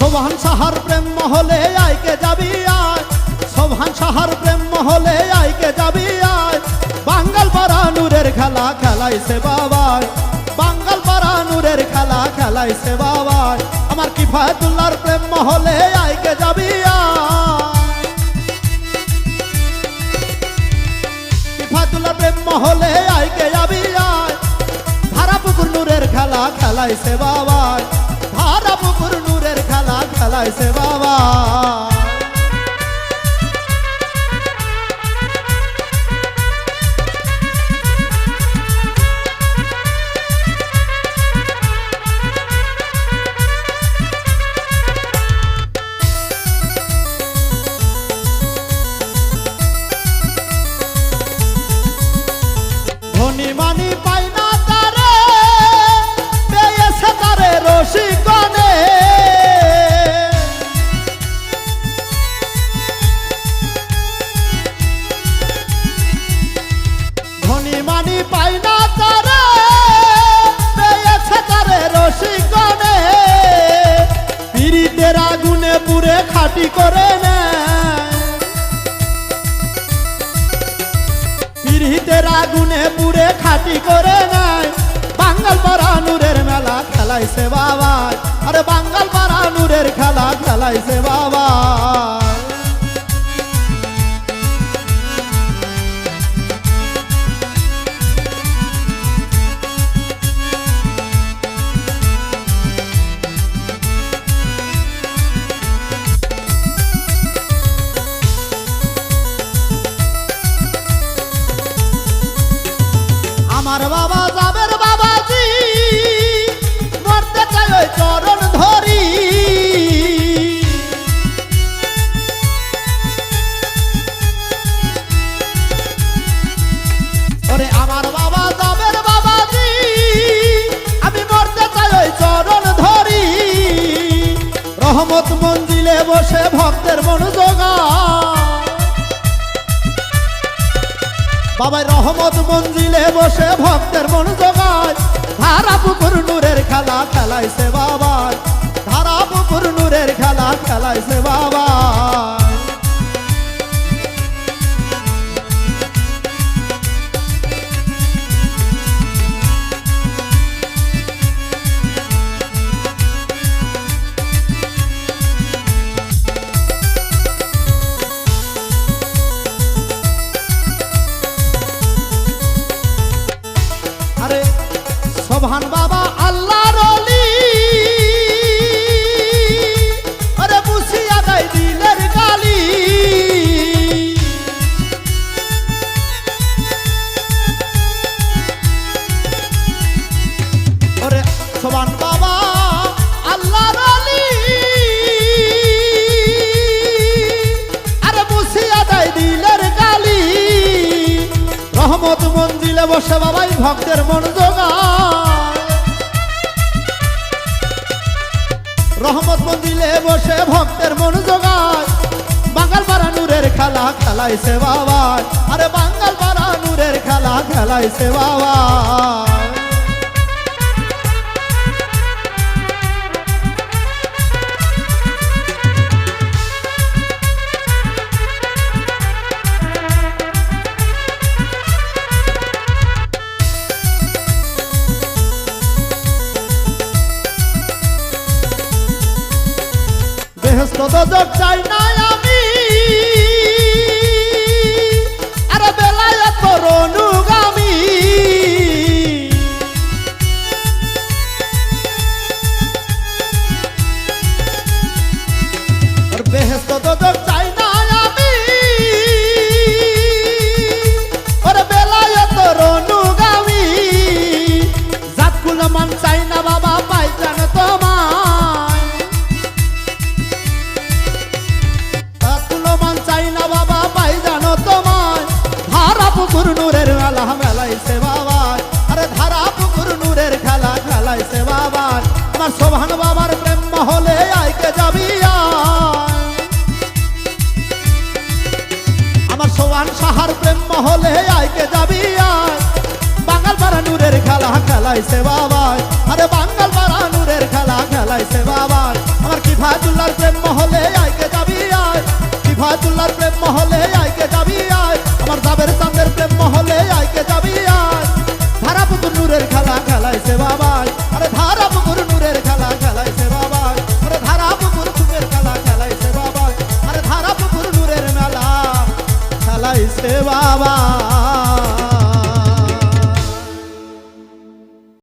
সোভান সাহার প্রেম মহলে আইকে যাবি আয়। সোভান সাহার প্রেম মহলে আইকে যাবি আয়। বাঙ্গাল পাড়া নূরের খেলা খেলাইছে বাবাই। বাঙ্গাল পাড়া নূরের খেলা খেলাইছে বাবাই। আমার কিফায়তুল্লাহর প্রেম মহলে আইকে যাবি আয়। কিফায়তুল্লাহর প্রেম মহলে আইকে যাবি আয়। ধারা পুকুর নূরের খেলা খেলাইছে বাবাই। ধারা পুকুর খেলাইছে বাবা। পিড়িতের আগুনে পুরে খাটি করে নাই বাঙ্গাল পাড়া নূরের মেলা খেলাইছে বাবা আরে বাঙ্গাল পাড়া নূরের খেলা খেলাইছে রহমত মঞ্জিলে বসে ভক্তের মন জোগা বাবা রহমত মঞ্জিলে বসে ভক্তের মন জোগায়। ধারা পুকুর নূরের খেলা খেলাইছে বাবা ধারা পুকুর নূরের খেলা খেলাইছে বাবা রহমত মন্দিরে বসে বাবাই ভক্তের মন রহমত মন্দিরে বসে ভক্তের মন জোগায়। বাঙ্গাল পাড়া নূরের খেলা খেলাইছে বাবা আরে বাঙ্গাল পাড়া নূরের খেলা খেলাইছে বাবা দোজক চাই না খেলাইছে বাবার। আরে ধারা পুকুর নূরের খেলা খেলাইছে বাবার। আমার সোভান বাবার প্রেম মহলে আইকে যাবি আমার সোভান সাহার প্রেম মহলে আইকে যাবি বাঙাল পাড়া নূরের খেলা খেলাইছে বাবার। আরে বাঙাল পাড়া নূরের খেলা খেলাইছে বাবার। আমার কিফাতুল্লার প্রেম মহলে আইকে যাবি কিফাতুল্লার প্রেম মহলে আইকে যাবি আয়। আমার দাবের চাঁদের প্রেম মহলে আইকে যাবি আজ। ধারা পুতুল নূরের খেলা খেলাইছে বাবাই।